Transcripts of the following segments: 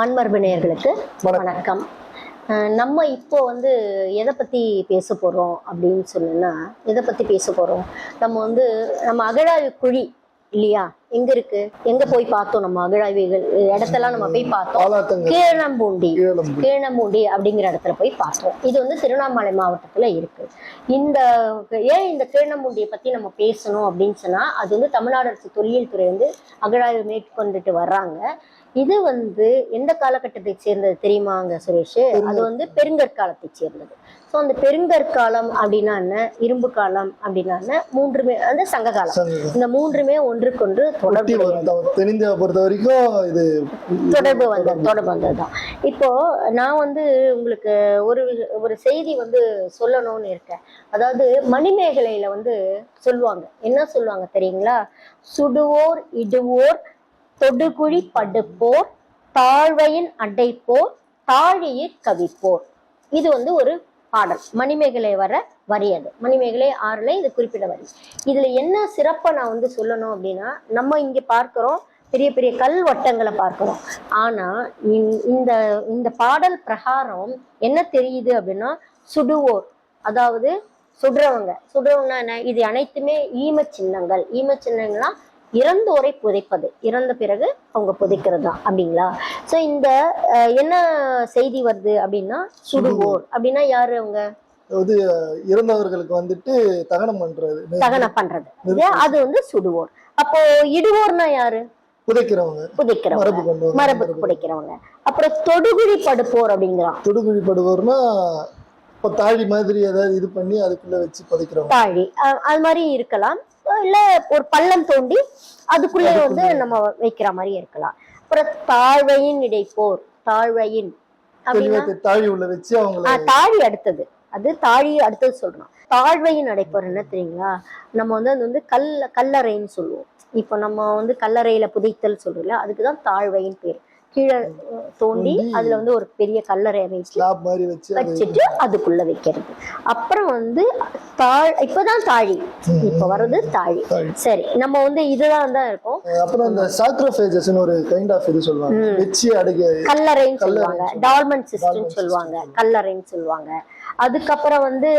மண்மரபு நேயர்களுக்கு வணக்கம். நம்ம இப்போ வந்து எதை பத்தி பேச போறோம் அப்படின்னு சொன்னா எதை பத்தி பேச போறோம்? நம்ம வந்து நம்ம அகழாய்வு குழி இல்லையா? எங்க இருக்கு? எங்க போய் பார்த்தோம் நம்ம அகழாய்வுகள்? இடத்தெல்லாம் நம்ம போய் பார்த்தோம். கீழம்பூண்டி கீழம்பு கீழம்பூண்டி அப்படிங்கிற இடத்துல போய் பார்த்தோம். இது வந்து திருவண்ணாமலை மாவட்டத்துல இருக்கு. இந்த ஏன் இந்த கீழம்பூண்டியை பத்தி நம்ம பேசணும் அப்படின்னு சொன்னா அது வந்து தமிழ்நாடு அரசு தொல்லியல் துறை வந்து அகழாய்வு மேற்கொண்டுட்டு வர்றாங்க. இது வந்து எந்த காலகட்டத்தை சேர்ந்தது தெரியுமாங்க சுரேஷ்? அது வந்து பெருங்கற்காலத்தை சேர்ந்தது. ஸோ அந்த பெருங்கற்காலம் அப்படின்னா என்ன? இரும்பு காலம் அப்படின்னா என்ன? மூன்றுமே வந்து சங்க காலம். இந்த மூன்றுமே ஒன்றுக்கொன்று தொடர்பு வரும் த- தென்னிந்தியாவை பொறுத்த வரைக்கும் இது தொடர்பு வந்தது தொடர்பு. வந்ததுதான் இப்போ நான் வந்து உங்களுக்கு ஒரு ஒரு செய்தி வந்து சொல்லணும்னு இருக்கேன். அதாவது மணிமேகலையில வந்து சொல்லுவாங்க. என்ன சொல்லுவாங்க தெரியுங்களா? சுடுவோர் இடுவோர் தொடுகுழி படுப்போர் தாழ்வையின் அடைப்போர் தாழியிற் கவிப்போர். இது வந்து ஒரு பாடல். மணிமேகலை வர வரி அது மணிமேகலை ஆறுல இது குறிப்பிட வரி. இதுல என்ன சிறப்பை நான் வந்து சொல்லணும் அப்படின்னா நம்ம இங்க பார்க்கிறோம் பெரிய பெரிய கல் வட்டங்களை பார்க்கிறோம். ஆனா இந்த- இந்த இந்த பாடல் பிரகாரம் என்ன தெரியுது அப்படின்னா சுடுவோர். அதாவது சுடுறவங்க. சுடுறவங்கன்னா என்ன? இது அனைத்துமே ஈம சின்னங்கள் ஈம சின்னங்கள்லாம் இறந்தோரை புதைப்பது. இறந்த பிறகு அவங்க புதைக்கிறது? தான் அப்படிங்களா? ஸோ இந்த என்ன செய்தி வருது அப்படின்னா சுடுவோர். அப்படின்னா யாரு அவங்க? வந்து இறந்தவர்களுக்கு வந்துட்டு தகனம் பண்றது தகனம் பண்றது? அது வந்து சுடுவோர். அப்போ இடுவோர்னா யாரு? புதைக்கிறவங்க. புதைக்கிறவங்க. மரபு புதைக்கிறவங்க. அப்புறம் தொடுகுழி படுப்போர் அப்படிங்கிறான் தொடுகுழி படுவோர்னா இப்போ தாழி மாதிரி ஏதாவது இது பண்ணி அதுக்குள்ள வச்சு புதைக்கிறவங்க. தாழி. அது மாதிரி இருக்கலாம். இல்ல ஒரு பள்ளம் தோண்டி அதுக்குள்ளே வந்து நம்ம வைக்கிற மாதிரி இருக்கலாம். அப்புறம் தாழ்வையின் இடைப்போர் தாழ்வையின் தாழி உள்ள வச்சு தாழி அடுத்தது. அது தாழி அடுத்தது சொல்றோம். தாழ்வையின் அடைப்போர் என்ன தெரியுங்களா? நம்ம வந்து அது வந்து கல்ல கல்லறைன்னு சொல்லுவோம். இப்போ நம்ம வந்து கல்லறையில புதைத்தல் சொல்றோம்ல அதுக்குதான் தாழ்வையின் பேர். கீழே தோண்டி அதுல வந்து ஒரு பெரிய கல்லறை வச்சு வச்சுட்டு அதுக்குள்ள வைக்கிறது. அப்புறம் வந்து தாழ் இப்பதான் தாழி. இப்ப வர்றது தாழி. சரி நம்ம வந்து இதுதான் தான் இருக்கும். அப்புறம் இந்த சாக்ரோஃபேஜஸ்னு ஒரு கைண்ட் ஆஃப் இது சொல்லுவாங்க. கல்லறைன்னு சொல்லுவாங்க. டால்மன் சிஸ்டம் Dolmen சொல்லுவாங்க. கல்லறைன்னு சொல்லுவாங்க. அதுக்கப்புறம் வந்து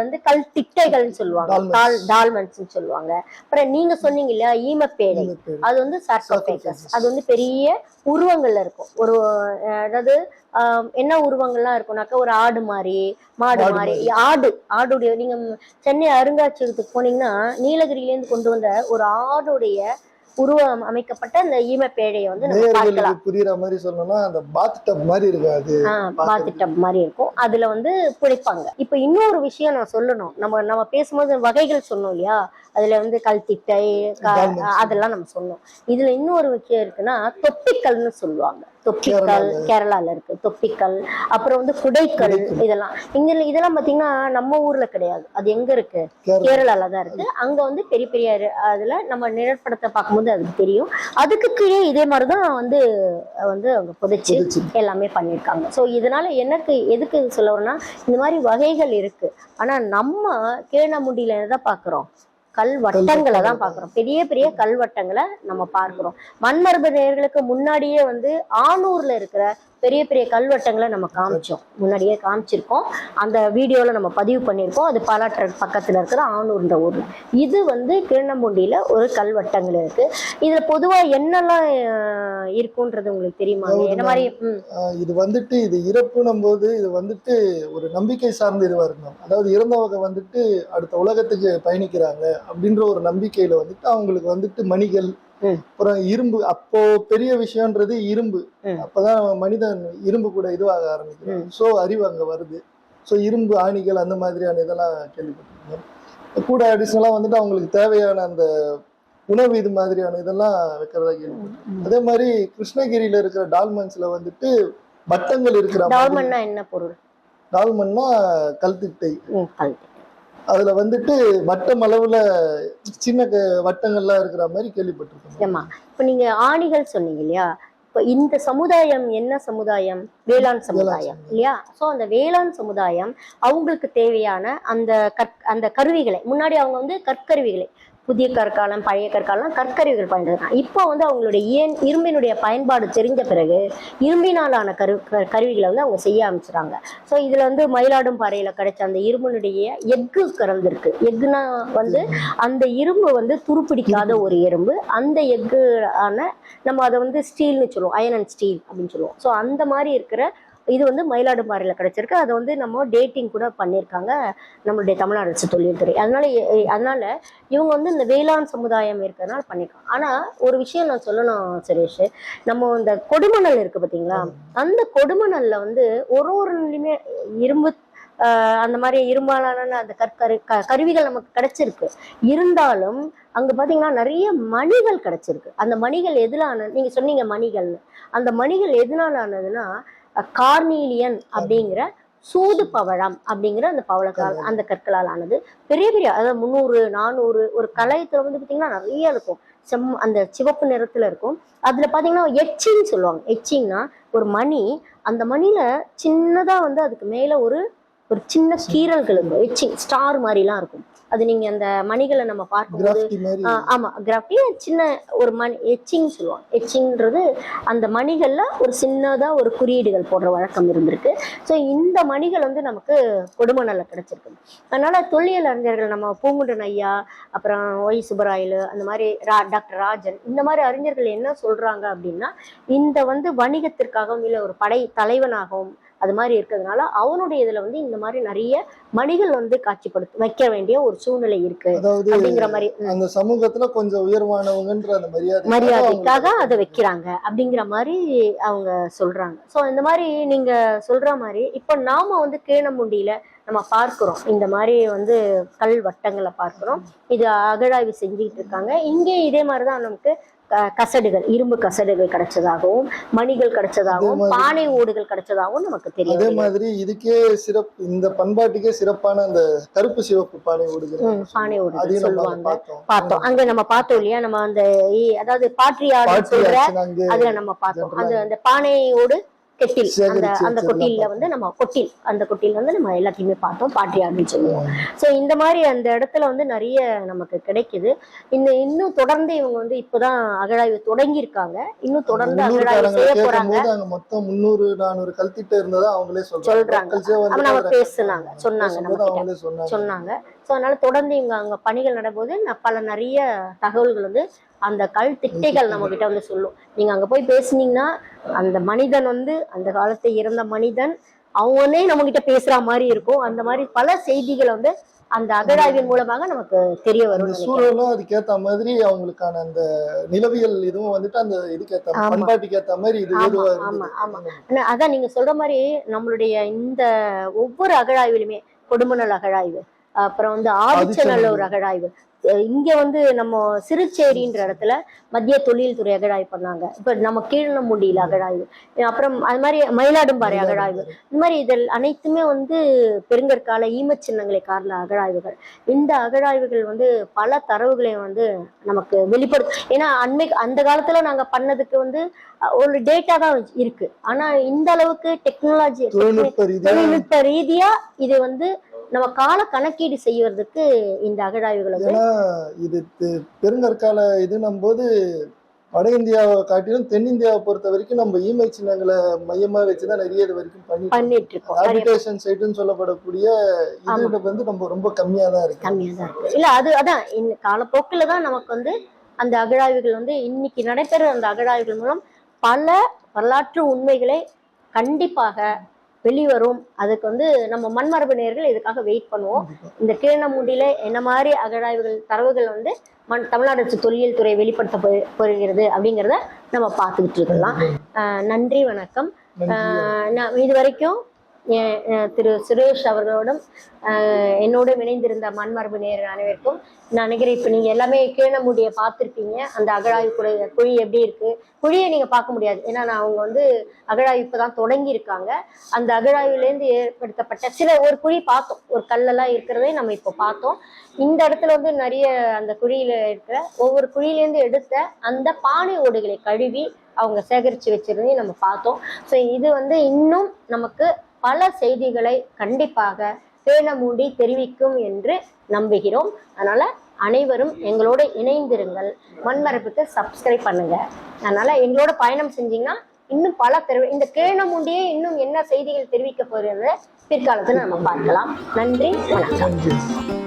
வந்து கல் திட்டைகள்னு சொல்லுவாங்க. டால் டால்மன்ஸ்னு சொல்லுவாங்க. அப்புறம் நீங்க சொன்னீங்க இல்லையா ஈமப்பேடை. ஈமப்பேடை. அது வந்து சார்கோபேகஸ். அது வந்து பெரிய உருவங்கள்ல இருக்கும். ஒரு அதாவது என்ன உருவங்கள்லாம் இருக்கும்னாக்கா ஒரு ஆடு மாதிரி மாடு மாதிரி. ஆடு ஆடுடைய நீங்க சென்னை அருங்காட்சியகத்துக்கு போனீங்கன்னா நீலகிரியிலேருந்து கொண்டு வந்த ஒரு ஆடுடைய உருவம் அமைக்கப்பட்ட அந்த ஈமப்பேழையை வந்து நம்ம பார்க்கலாம். புரியுற மாதிரி சொல்லணும்னா அந்த பாத் டப் மாதிரி இருக்காது. பாத்து டப் மாதிரி இருக்கும். அதுல வந்து புழைப்பாங்க இப்ப இன்னொரு விஷயம் நான் சொல்லணும். நம்ம நம்ம பேசும்போது வகைகள் சொன்னோம் இல்லையா? அதுல வந்து கல்திட்டை. அதெல்லாம் நம்ம சொன்னோம். இதுல இன்னொரு விஷயம் இருக்குன்னா தொப்பிக்கல்னு சொல்லுவாங்க. தொப்பிக்கல் கேரளால. இருக்கு. தொப்பிக்கல் அப்புறம் வந்து குடைக்கல் இதெல்லாம். இங்க இதெல்லாம் பாத்தீங்கன்னா நம்ம ஊர்ல கிடையாது. அது எங்க இருக்கு? கேரளா. கேரளால தான் இருக்கு. அங்க வந்து பெரிய பெரிய அதுல நம்ம நிழற்படத்தை பார்க்கும்போது அதுக்கு தெரியும். அதுக்கு கீழே இதே மாதிரிதான் வந்து வந்து அவங்க புதைச்சு புதைச்சு. எல்லாமே பண்ணியிருக்காங்க. ஸோ இதனால எனக்கு எதுக்கு இது சொல்ல இந்த மாதிரி வகைகள் இருக்கு. ஆனா நம்ம கீழமுண்டியில எதை கல் கல்வட்டங்களை தான் பாக்குறோம். பெரிய பெரிய கல்வட்டங்களை நம்ம பார்க்கிறோம். மண்மரபு நேயர்களுக்கு முன்னாடியே வந்து ஆணூர்ல இருக்கிற பெரிய பெரிய கல்வட்டங்களை நம்ம காமிச்சோம். முன்னாடியே காமிச்சிருக்கோம். அந்த வீடியோல நம்ம பதிவு பண்ணியிருக்கோம். அது பாலாற்று பக்கத்துல இருக்கிற ஆணூர்ன்ற ஊர்ல. இது வந்து கீழம்பூண்டியில ஒரு கல்வட்டங்கள் இருக்கு. இதுல பொதுவா என்னெல்லாம் இருக்குன்றது உங்களுக்கு தெரியுமா? என்ன மாதிரி இது வந்துட்டு இது இறப்புனும் போது இது வந்துட்டு ஒரு நம்பிக்கை சார்ந்த இதுவா இருக்கணும் அதாவது இறந்தவங்க வந்துட்டு அடுத்த உலகத்துக்கு பயணிக்கிறாங்க அப்படின்ற ஒரு நம்பிக்கையில வந்துட்டு அவங்களுக்கு வந்துட்டு மணிகள். அப்புறம் இரும்பு அப்போ பெரிய விஷயம்ன்றது இரும்பு. அப்பதான் மனிதன் இரும்பு கூட இதுவாக ஆரம்பிக்கிறான். சோ அறிவு அங்க வருது. சோ இரும்பு ஆணிகள் அந்த மாதிரியான இதெல்லாம் கேள்விப்பட்டிருக்கேன். கூட அடிஷனலா வந்துட்டு அவங்களுக்கு தேவையான அந்த உணவு இது மாதிரியான இதெல்லாம் வைக்கிறதா கேள்விப்பட்டிருக்கேன். அதே மாதிரி கிருஷ்ணகிரியில இருக்கிற டால்மன்ஸ்ல வந்துட்டு வட்டங்கள் இருக்கிற என்ன பொருள்? டால்மன்னா கல்திட்டை. அதுல வந்துட்டு வட்டம் அளவுல சின்ன வட்டங்கள்லாம் இருக்கிற மாதிரி கேள்விப்பட்டிருக்கேன் ஏமா இப்ப நீங்க ஆணிகள் சொன்னீங்க இல்லையா? இப்ப இந்த சமுதாயம் என்ன சமுதாயம்? வேளாண் சமுதாயம் இல்லையா? சோ அந்த வேளாண் சமுதாயம் அவங்களுக்கு தேவையான அந்த கற் அந்த கருவிகளை முன்னாடி அவங்க வந்து கற்கருவிகளை புதிய கற்காலம் பழைய கற்காலம் கற்கருவிகள் பயன்படுத்துறாங்க இப்போ வந்து அவங்களுடைய இயன் இரும்பினுடைய பயன்பாடு தெரிஞ்ச பிறகு இரும்பினாலான கரு க- கருவிகளை வந்து அவங்க செய்ய ஆரம்பிச்சுறாங்க. ஸோ இதில் வந்து மயிலாடும் பாறையில் கிடைச்ச அந்த இரும்பினுடைய எஃகு கறந்துருக்கு. எஃகுனா வந்து அந்த இரும்பு வந்து துருப்பிடிக்காத ஒரு எறும்பு. அந்த எஃகு ஆன நம்ம அதை வந்து ஸ்டீல்னு சொல்லுவோம். அயன் அண்ட் ஸ்டீல் அப்படின்னு சொல்லுவோம். ஸோ அந்த மாதிரி இருக்கிற இது வந்து மயிலாடும்பாறையில் கிடைச்சிருக்கு. அதை வந்து நம்ம டேட்டிங் கூட பண்ணியிருக்காங்க நம்மளுடைய தமிழ்நாடு அரசு தொழில்துறை அதனால எ- அதனால இவங்க வந்து இந்த வேளாண் சமுதாயம் இருக்கிறதுனால பண்ணியிருக்காங்க ஆனால் ஒரு விஷயம் நான் சொல்லணும் சுரேஷ். நம்ம இந்த கொடுமணல் இருக்கு பார்த்தீங்களா அந்த கொடுமணல்ல வந்து ஒரு ஒரு நிலையுமே இரும்பு அந்த மாதிரி இரும்பாலான அந்த கற்கரு க கருவிகள் நமக்கு கிடைச்சிருக்கு. இருந்தாலும் அங்க பாத்தீங்கன்னா நிறைய மணிகள் கிடைச்சிருக்கு. அந்த மணிகள் எதுல ஆன நீங்க சொன்னீங்க மணிகள்னு. அந்த மணிகள் எதனால ஆனதுன்னா கார்னீலியன் அப்படிங்கிற சூது பவழம் அப்படிங்கிற அந்த பவளக்கால் அந்த கற்களால் ஆனது பெரிய பெரிய அதாவது முந்நூறு நானூறு ஒரு கலையத்துல வந்து பாத்தீங்கன்னா நிறைய இருக்கும். செம் அந்த சிவப்பு நிறத்துல இருக்கும். அதுல பாத்தீங்கன்னா எச்சிங் சொல்லுவாங்க. எச்சிங்னா ஒரு மணி. அந்த மணில சின்னதா வந்து அதுக்கு மேல ஒரு ஒரு சின்ன கீறல்கள் இருக்கும் எச்சிங் ஸ்டார் மாதிரிலாம் இருக்கும். அது நீங்க அந்த மணிகளை நம்ம பார்க்கும்போது ஆமா கிராஃப்டி சின்ன ஒரு மணி எச்சிங் சொல்லுவாங்க. எச்சிங்ன்றது அந்த மணிகள்ல ஒரு சின்னதா ஒரு குறியீடுகள் போடுற வழக்கம் இருந்திருக்கு. ஸோ இந்த மணிகள் வந்து நமக்கு கொடுமணல்ல கிடைச்சிருக்கு. அதனால தொல்லியல் அறிஞர்கள் நம்ம பூங்குன்றன் ஐயா அப்புறம் ஒய் சுப்பராயலு அந்த மாதிரி ரா டாக்டர் ராஜன் இந்த மாதிரி அறிஞர்கள் என்ன சொல்றாங்க அப்படின்னா இந்த வந்து வணிகத்திற்காகவும் இல்லை ஒரு படை தலைவனாகவும் அது மாதிரி இருக்கிறதுனால அவனுடைய இதுல வந்து இந்த மாதிரி நிறைய மணிகள் வந்து காட்சிப்படுத்த வைக்க வேண்டிய ஒரு சூழ்நிலை இருக்கு அப்படிங்கிற மாதிரி. அந்த சமூகத்துல கொஞ்சம் உயர்வானவங்கன்ற அந்த மரியாதை மரியாதைக்காக அதை வைக்கிறாங்க அப்படிங்கிற மாதிரி அவங்க சொல்றாங்க. ஸோ இந்த மாதிரி நீங்க சொல்ற மாதிரி இப்போ நாம வந்து கேணமுண்டியில நம்ம பார்க்கிறோம். இந்த மாதிரி வந்து கல் வட்டங்களை பார்க்கிறோம். இது அகழாய்வு செஞ்சுக்கிட்டு இருக்காங்க. இங்கே இதே மாதிரி தான் நமக்கு கசடுகள் இரும்பு கசடுகள் கிடைச்சதாகவும் மணிகள் கிடைச்சதாகவும் அதே பானை ஓடுகள் கிடைச்சதாகவும் நமக்கு அதே தெரியும் மாதிரி இதுக்கே சிறப்பு இந்த பண்பாட்டுக்கே சிறப்பான அந்த கருப்பு சிவப்பு பானை ஓடுகிறது பானை ஓடுகள் சொல்லுவாங்க. பார்த்தோம். அங்க நம்ம பார்த்தோம் இல்லையா? நம்ம அந்த அதாவது பாட்டி சொல்ற அதுல நம்ம பார்த்தோம். அந்த அந்த பானையோடு கெட்டில் அந்த அந்த கொட்டில்ல வந்து நம்ம கொட்டில் அந்த கொட்டில் வந்து நம்ம எல்லாத்தையுமே பார்த்தோம் பாட்டியாடுன்னு சொல்லுவோம். ஸோ இந்த மாதிரி அந்த இடத்துல வந்து நிறைய நமக்கு கிடைக்குது. இந்த இன்னும் தொடர்ந்து இவங்க வந்து இப்போதான் அகழாய்வு தொடங்கியிருக்காங்க. இன்னும் தொடர்ந்து அகழாய்வு செய்ய போறாங்க. மொத்தம் முந்நூறு நானூறு கல்திட்ட இருந்ததா அவங்களே சொல்றாங்க. நம்ம பேசுனாங்க சொன்னாங்க நம்ம சொன்னாங்க. ஸோ அதனால தொடர்ந்து இவங்க அங்க பணிகள் நடக்கும்போது பல நிறைய தகவல்கள் வந்து அந்த கல் திட்டைகள் நம்ம கிட்ட வந்து சொல்லும். நீங்க அங்க போய் பேசுனீங்கன்னா அந்த மனிதன் வந்து அந்த காலத்தை இறந்த மனிதன் அவனே நம்ம கிட்ட பேசுற மாதிரி இருக்கும். அந்த மாதிரி பல செய்திகளை வந்து அந்த அகழாய்வின் மூலமாக நமக்கு தெரிய வரும் சூழலும் அதுக்கேத்த மாதிரி அவங்களுக்கான அந்த நிலவியல் இதுவும் வந்துட்டு அந்த இதுக்கேத்த ஆமா. பண்பாட்டுக்கு ஏத்த மாதிரி இது ஆமா, ஆமா, அதான் நீங்க சொல்ற மாதிரி நம்மளுடைய இந்த ஒவ்வொரு அகழாய்விலுமே கொடுமணல் அகழாய்வு அப்புறம் வந்து ஆதிச்சநல்லூர் அகழாய்வு இங்க வந்து நம்ம சிறுச்சேரின்ற இடத்துல மத்திய தொழில்துறை அகழாய்வு பண்ணாங்க. இப்ப நம்ம கீழனமுண்டியில அகழாய்வு. அப்புறம் அது மாதிரி மயிலாடும்பாறை அகழாய்வு. இந்த மாதிரி இதில் அனைத்துமே வந்து பெருங்கற்கால ஈமச் சின்னங்களை கார்ல அகழாய்வுகள். இந்த அகழாய்வுகள் வந்து பல தரவுகளை வந்து நமக்கு வெளிப்படும் ஏன்னா அண்மை அந்த காலத்துல நாங்க பண்ணதுக்கு வந்து ஒரு டேட்டா தான் இருக்கு. ஆனா இந்த அளவுக்கு டெக்னாலஜி தொழில்நுட்ப ரீதியா இது வந்து நம்ம கால கணக்கீடு செய்வதற்கு இந்த அகழாய்வுகள் ஏன்னா இது பெருங்கற்கால இதுன்னும் போது வட இந்தியாவை காட்டிலும் தென்னிந்தியாவை பொறுத்த வரைக்கும் நம்ம ஈமை சின்னங்களை மையமா வச்சுதான் நிறைய இது வரைக்கும் பண்ணி பண்ணிட்டு இருக்கோம். ஹாபிடேஷன் சைட்டுன்னு சொல்லப்படக்கூடிய இது வந்து நம்ம ரொம்ப கம்மியா தான் இருக்கு. கம்மியா தான் இருக்கு. இல்ல அது அதான் இந்த காலப்போக்கில் தான் நமக்கு வந்து அந்த அகழாய்வுகள் வந்து இன்னைக்கு நடைபெற அந்த அகழாய்வுகள் மூலம் பல வரலாற்று உண்மைகளை கண்டிப்பாக வெளிவரும். அதுக்கு வந்து நம்ம மண்மரபு நேயர்கள் இதுக்காக வெயிட் பண்ணுவோம். இந்த கீழமுண்டியில என்ன மாதிரி அகழாய்வுகள் தரவுகள் வந்து மண் தமிழ்நாடு அரசு தொல்லியல் துறை வெளிப்படுத்த போகிறது அப்படிங்கிறத நம்ம பார்த்துக்கிட்டு இருக்கலாம். நன்றி. வணக்கம். இது வரைக்கும் திரு சுரேஷ் அவர்களோடும் என்னோட என்னோடும் இணைந்திருந்த மண்மரபு நேர் அனைவருக்கும் நான் நினைக்கிறேன் இப்போ நீங்கள் எல்லாமே கீழமுடியை பார்த்துருப்பீங்க. அந்த அகழாய்வு குழி குழி எப்படி இருக்கு? குழியை நீங்கள் பார்க்க முடியாது. ஏன்னா நான் அவங்க வந்து அகழாய்வு இப்போ தான் தொடங்கியிருக்காங்க. அந்த அகழாய்வுலேருந்து ஏற்படுத்தப்பட்ட சில ஒரு குழி பார்த்தோம். ஒரு கல்லெல்லாம் இருக்கிறதே நம்ம இப்போ பார்த்தோம். இந்த இடத்துல வந்து நிறைய அந்த குழியில இருக்கிற ஒவ்வொரு குழியிலேருந்து எடுத்த அந்த பானை ஓடுகளை கழுவி அவங்க சேகரித்து வச்சிருந்தையும் நம்ம பார்த்தோம். ஸோ இது வந்து இன்னும் நமக்கு பல செய்திகளை கண்டிப்பாக பேண தெரிவிக்கும் என்று நம்புகிறோம். அதனால அனைவரும் எங்களோட இணைந்திருங்கள். மண்மரப்புக்கு சப்ஸ்கிரைப் பண்ணுங்க. அதனால எங்களோட பயணம் செஞ்சீங்கன்னா இன்னும் பல தெரிவி இந்த கேணமுண்டியே இன்னும் என்ன செய்திகள் தெரிவிக்க போகிறது பிற்காலத்தில் நம்ம பார்க்கலாம். நன்றி வணக்கம். நன்றி.